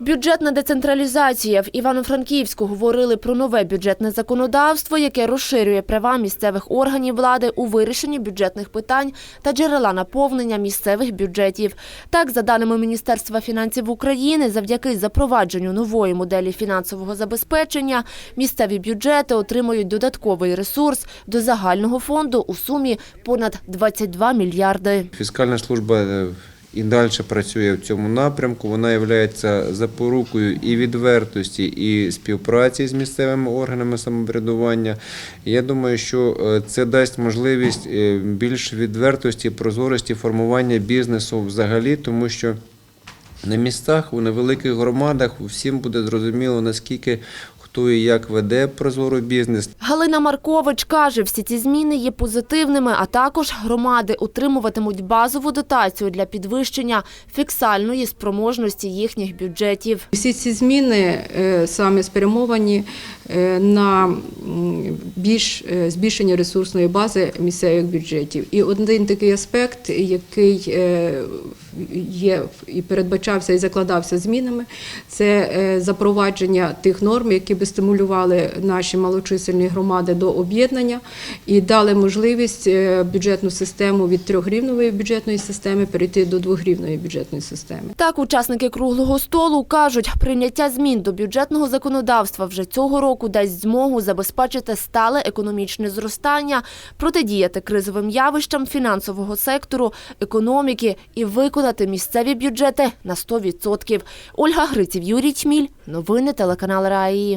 Бюджетна децентралізація в Івано-Франківську говорили про нове бюджетне законодавство, яке розширює права місцевих органів влади у вирішенні бюджетних питань та джерела наповнення місцевих бюджетів. Так, за даними Міністерства фінансів України, завдяки запровадженню нової моделі фінансового забезпечення, місцеві бюджети отримують додатковий ресурс до загального фонду у сумі понад 22 мільярди. Фіскальна служба е, і далі працює в цьому напрямку. Вона є запорукою і відвертості, і співпраці з місцевими органами самоврядування. Я думаю, що е, це дасть можливість е, більш відвертості, прозорості формування бізнесу взагалі, тому що. На містах, у невеликих громадах всім буде зрозуміло, наскільки хто і як веде прозоро бізнес, Галина Маркович каже, всі ці зміни є позитивними, а також громади отримуватимуть базову дотацію для підвищення фіксальної спроможності їхніх бюджетів. Всі ці зміни е, саме спрямовані е, на більш е, збільшення ресурсної бази місцевих бюджетів. І один такий аспект, який є і передбачався і закладався змінами, це запровадження тих норм, які би стимулювали наші малочисельні громади до об'єднання і дали можливість е, бюджетну систему від трьохрівнової бюджетної системи перейти до двогрівної бюджетної системи. Так, учасники круглого столу кажуть, прийняття змін до бюджетного законодавства вже цього року дасть змогу забезпечити стале економічне зростання, протидіяти кризовим явищам фінансового сектору, економіки і виконати місцеві бюджети на 100%. Ольга Гриців, Юрій Тьміль. Новини телеканал Раї.